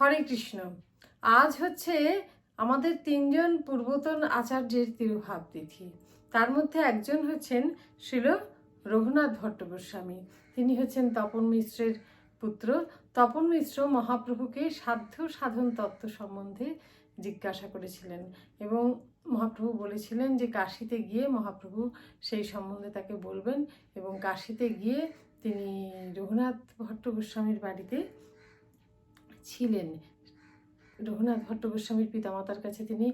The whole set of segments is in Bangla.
হরে কৃষ্ণ। আজ হচ্ছে আমাদের তিনজন পূর্বতন আচার্যের তিরুভাব তিথি। তার মধ্যে একজন হচ্ছেন শিল রঘুনাথ ভট্ট গোস্বামী তিনি হচ্ছেন তপন মিশ্রের পুত্র। তপন মিশ্র মহাপ্রভুকে সাধ্য সাধন তত্ত্ব সম্বন্ধে জিজ্ঞাসা করেছিলেন এবং মহাপ্রভু বলেছিলেন যে কাশিতে গিয়ে মহাপ্রভু সেই সম্বন্ধে তাকে বলবেন এবং কাশিতে গিয়ে তিনি রঘুনাথ ভট্ট গোস্বামীর বাড়িতে ছিলেন। রঘুনাথ ভট্ট গোস্বামীর পিতামাতার কাছে তিনি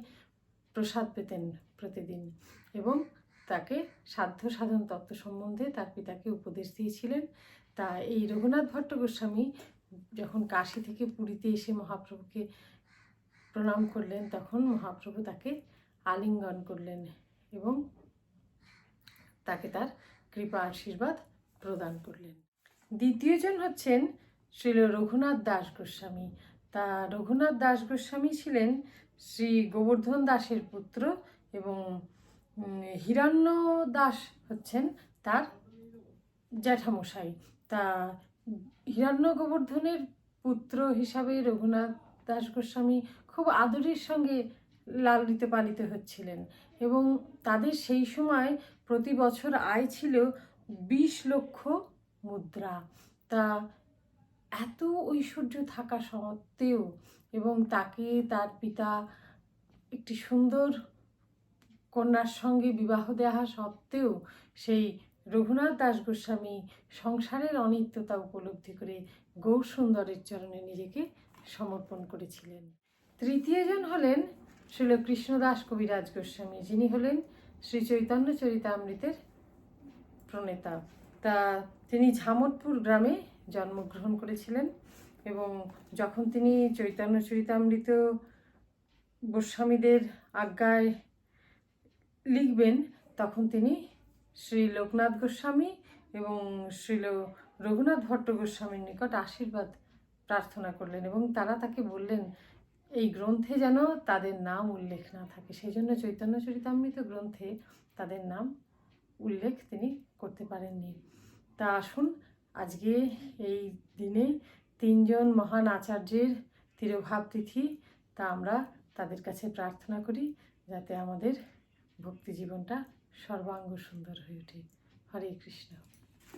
প্রসাদ পেতেন প্রতিদিন এবং তাকে সাধ্য সাধন তত্ত্ব সম্বন্ধে তার পিতাকে উপদেশ দিয়েছিলেন। তা এই রঘুনাথ ভট্ট গোস্বামী যখন কাশী থেকে পুরীতে এসে মহাপ্রভুকে প্রণাম করলেন, তখন মহাপ্রভু তাকে আলিঙ্গন করলেন এবং তাকে তার কৃপা আশীর্বাদ প্রদান করলেন। দ্বিতীয়জন হচ্ছেন শ্রীল রঘুনাথ দাস গোস্বামী। তা রঘুনাথ দাস গোস্বামী ছিলেন শ্রী গোবর্ধন দাসের পুত্র এবং হিরণ্য দাস হচ্ছেন তার জ্যাঠামশাই। তা হিরণ্য গোবর্ধনের পুত্র হিসাবে রঘুনাথ দাস গোস্বামী খুব আদরের সঙ্গে লালিত পালিত হচ্ছিলেন এবং তাদের সেই সময় প্রতি বছর আয় ছিল বিশ লক্ষ মুদ্রা। তা এত ঐশ্বর্য থাকা সত্ত্বেও এবং তাকে তার পিতা একটি সুন্দর কন্যার সঙ্গে বিবাহ দেওয়া সত্ত্বেও সেই রঘুনাথ দাস গোস্বামী সংসারের অনিত্যতা উপলব্ধি করে গৌর সুন্দরের চরণে নিজেকে সমর্পণ করেছিলেন। তৃতীয়জন হলেন শ্রীল কৃষ্ণদাস কবিরাজ গোস্বামী, যিনি হলেন শ্রী চৈতন্য চরিতামৃতের প্রণেতা। তা তিনি ঝামটপুর গ্রামে জন্মগ্রহণ করেছিলেন এবং যখন তিনি চৈতন্য চরিতামৃত গোস্বামীদের আজ্ঞায় লিখবেন, তখন তিনি শ্রী লোকনাথ গোস্বামী এবং শ্রীল রঘুনাথ ভট্ট গোস্বামীর নিকট আশীর্বাদ প্রার্থনা করলেন এবং তারা তাকে বললেন, এই গ্রন্থে যেন তাদের নাম উল্লেখ না থাকে। সেই জন্য চৈতন্য চরিতামৃত গ্রন্থে তাদের নাম উল্লেখ তিনি করতে পারেননি। তা আসুন আজকে এই দিনে তিনজন মহান আচার্যের তিরোভাব তিথি, তা আমরা তাদের কাছে প্রার্থনা করি যাতে আমাদের ভক্তি জীবনটা সর্বাঙ্গ সুন্দর হয়ে ওঠে। হরে কৃষ্ণ।